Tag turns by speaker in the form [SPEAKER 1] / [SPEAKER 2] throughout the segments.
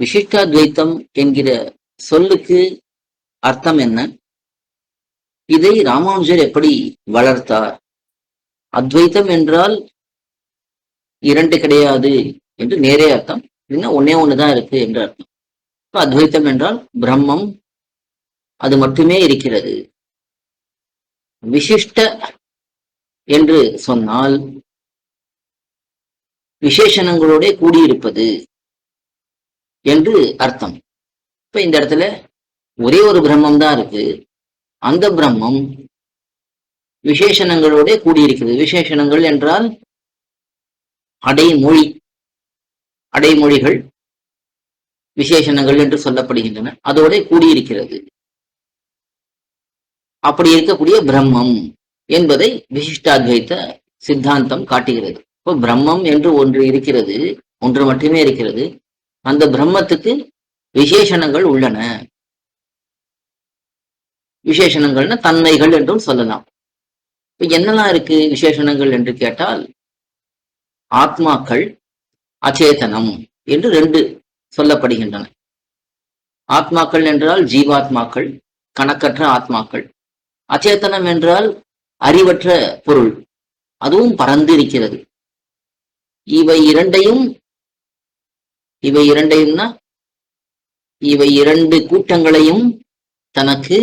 [SPEAKER 1] விசிஷ்டாத்வைத்தம் என்கிற சொல்லுக்கு அர்த்தம் என்ன? இதை ராமானுஜர் எப்படி வளர்த்தார்? அத்வைத்தம் என்றால் இரண்டு கிடையாது என்று நேரே அர்த்தம். இன்னும் ஒன்னே ஒண்ணுதான் இருக்கு என்று அர்த்தம். அத்வைத்தம் என்றால் பிரம்மம் அது மட்டுமே இருக்கிறது. விசிஷ்ட என்று சொன்னால் விசேஷணங்களோட கூடியிருப்பது. என்று அர்த்தம். இப்ப இந்த இடத்துல ஒரே ஒரு பிரம்மம் தான் இருக்கு. அந்த பிரம்மம் விசேஷணங்களோட கூடியிருக்கிறது. விசேஷணங்கள் என்றால் அடைமொழி அடைமொழிகள் விசேஷணங்கள் என்று சொல்லப்படுகின்றன. அதோட கூடியிருக்கிறது. அப்படி இருக்கக்கூடிய பிரம்மம் என்பதை விசிஷ்டாத்வைத்த சித்தாந்தம் காட்டுகிறது. இப்போ பிரம்மம் என்று ஒன்று இருக்கிறது ஒன்று மட்டுமே இருக்கிறது. அந்த பிரம்மத்துக்கு விசேஷணங்கள் உள்ளன. விசேஷணங்கள்னா தன்மைகள் என்றும் சொல்லலாம். இப்ப என்னெல்லாம் இருக்கு விசேஷணங்கள் என்று கேட்டால் ஆத்மாக்கள் அச்சேதனம் என்று ரெண்டு சொல்லப்படுகின்றன. ஆத்மாக்கள் என்றால் ஜீவாத்மாக்கள் கணக்கற்ற ஆத்மாக்கள். அச்சேதனம் என்றால் அறிவற்ற பொருள். அதுவும் பறந்து இருக்கிறது. இவை இரண்டையும் இவை இரண்டையும்னா இவை இரண்டு கூட்டங்களையும் தனக்கு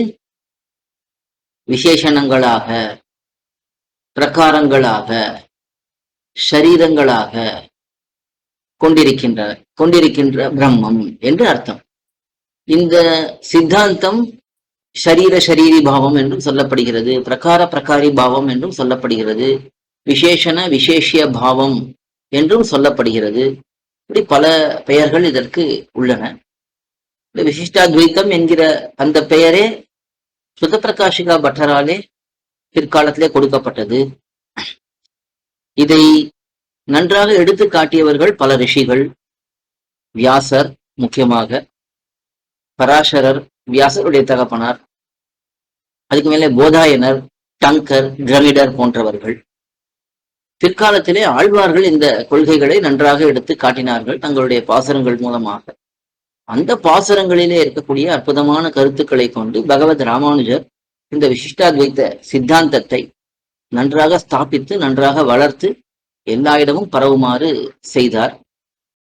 [SPEAKER 1] விசேஷணங்களாக பிரகாரங்களாக சரீரங்களாக கொண்டிருக்கின்ற கொண்டிருக்கின்ற பிரம்மம் என்று அர்த்தம். இந்த சித்தாந்தம் சரீர சரீரி பாவம் என்றும் சொல்லப்படுகிறது பிரகார பிரகாரி பாவம் என்றும் சொல்லப்படுகிறது விசேஷண விசேஷிய பாவம் என்றும் சொல்லப்படுகிறது. இப்படி பல பெயர்கள் இதற்கு உள்ளன. இந்த விசிஷ்டாத்வைத்தம் என்கிற அந்த பெயரே சுதப்பிரகாஷிகா பட்டராலே பிற்காலத்திலே கொடுக்கப்பட்டது. இதை நன்றாக எடுத்து காட்டியவர்கள் பல ரிஷிகள். வியாசர் முக்கியமாக. பராசரர் வியாசருடைய தகப்பனார். அதுக்கு மேலே போதாயனர் டங்கர் டிரமிடர் போன்றவர்கள். பிற்காலத்திலே ஆழ்வார்கள் இந்த கொள்கைகளை நன்றாக எடுத்து காட்டினார்கள் தங்களுடைய பாசரங்கள் மூலமாக. அந்த பாசரங்களிலே இருக்கக்கூடிய அற்புதமான கருத்துக்களை கொண்டு பகவத் ராமானுஜர் இந்த விசிஷ்டாத்வைத்த சித்தாந்தத்தை நன்றாக ஸ்தாபித்து நன்றாக வளர்த்து எல்லா இடமும் பரவுமாறு செய்தார்.